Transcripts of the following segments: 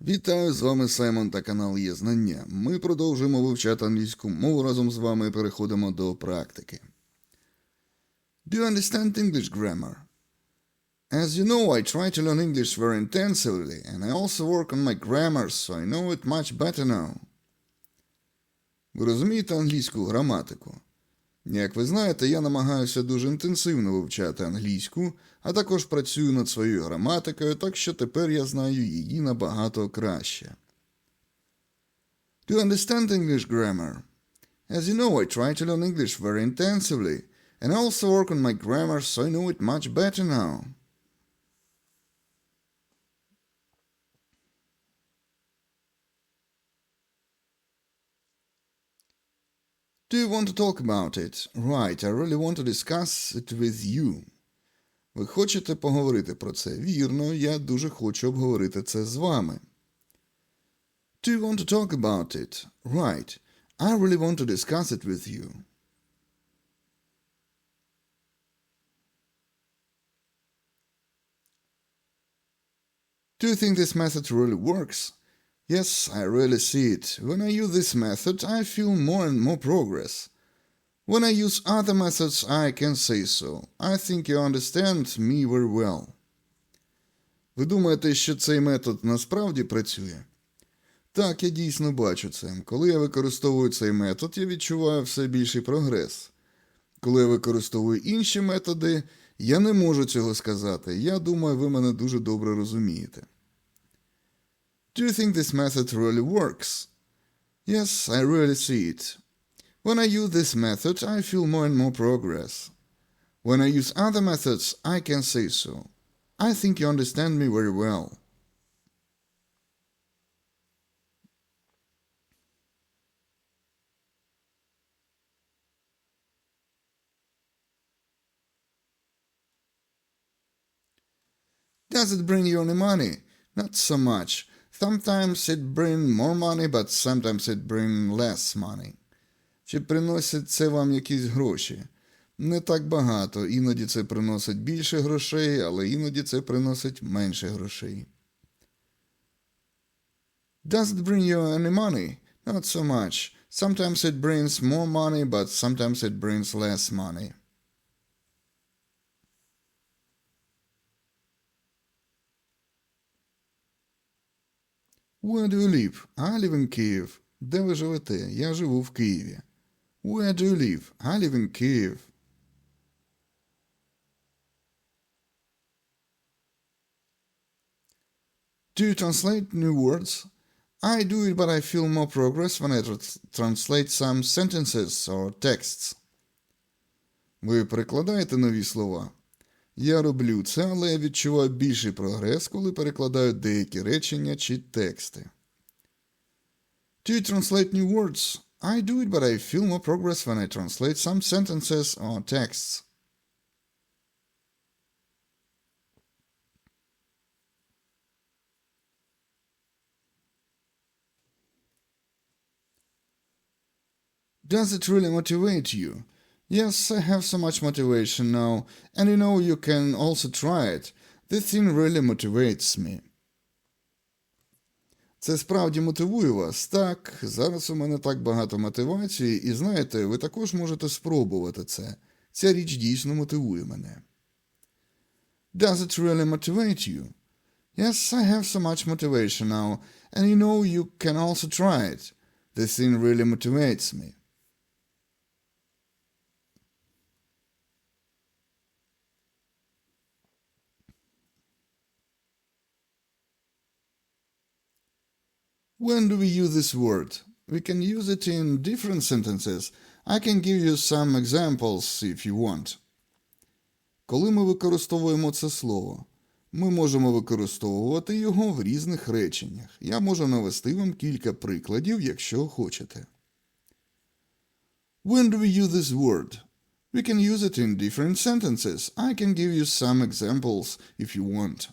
Вітаю, з вами Саймон та канал Є Знання. Ми продовжуємо вивчати англійську мову разом з вами і переходимо до практики. Do you understand English grammar? As you know, I try to learn English very intensively, and I also work on my grammar, so I know it much better now. Ви розумієте англійську граматику? Як ви знаєте, я намагаюся дуже інтенсивно вивчати англійську, а також працюю над своєю граматикою, так що тепер я знаю її набагато краще. You understand English grammar? As you know, I try to learn English very intensively, and I also work on my grammar, so I know it much better now. Do you want to talk about it? Right, I really want to discuss it with you. Ви хочете поговорити про це? Вірно, я дуже хочу обговорити це з вами. Do you want to talk about it? Right, I really want to discuss it with you. Do you think this method really works? Yes, I really see it. When I use this method, I feel more and more progress. When I use other methods, I can say so. I think you understand me very well. Ви думаєте, що цей метод насправді працює? Так, я дійсно бачу це. Коли я використовую цей метод, я відчуваю все більший прогрес. Коли я використовую інші методи, я не можу цього сказати. Я думаю, ви мене дуже добре розумієте. Do you think this method really works? Yes, I really see it. When I use this method, I feel more and more progress. When I use other methods, I can say so. I think you understand me very well. Does it bring you any money? Not so much. Sometimes it bring more money, but sometimes it bring less money. Чи приносить це вам якісь гроші? Не так багато. Іноді це приносить більше грошей, але іноді це приносить менше грошей. Does it bring you any money? Not so much. Sometimes it brings more money, but sometimes it brings less money. Where do you live? I live in Kyiv. Де ви живете? Я живу в Києві. Where do you live? I live in Kyiv. Do you translate new words? I do it, but I feel more progress when I tr- translate some sentences or texts. Ви перекладаєте нові слова? Я роблю це, але я відчуваю більший прогрес, коли перекладаю деякі речення чи тексти. Do you translate new words? I do it, but I feel more progress when I translate some sentences or texts. Does it really motivate you? Yes, I have so much motivation now, and you know you can also try it. This thing really motivates me. Це справді мотивує вас. Так, зараз у мене так багато мотивації, і знаєте, ви також можете спробувати це. Ця річ дійсно мотивує мене. Does it really motivate you? Yes, I have so much motivation now, and you know you can also try it. This thing really motivates me. When do we use this word? We can use it in different sentences. I can give you some examples if you want. Коли ми використовуємо це слово, ми можемо використовувати його в різних реченнях. Я можу навести вам кілька прикладів, якщо хочете. When do we use this word? We can use it in different sentences. I can give you some examples if you want.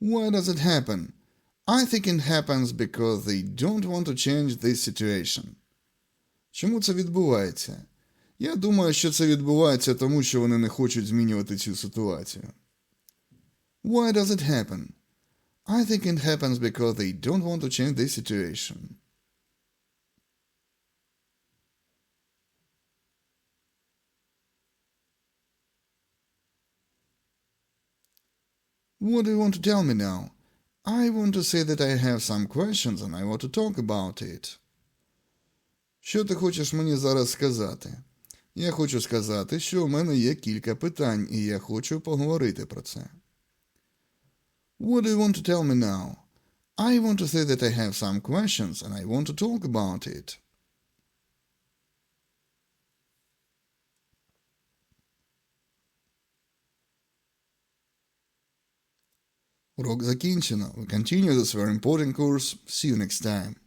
Why does it happen? I think it happens because they don't want to change this situation. Чому це відбувається? Я думаю, що це відбувається тому, що вони не хочуть змінювати цю ситуацію. Why does it happen? I think it happens because they don't want to change this situation. What do you want to tell me now? I want to say that I have some questions and I want to talk about it. Що ти хочеш мені зараз сказати? Я хочу сказати, що у мене є кілька питань, і я хочу поговорити про це. What do you want to tell me now? I want to say that I have some questions and I want to talk about it. Урок закінчено. We continue this very important course. See you next time.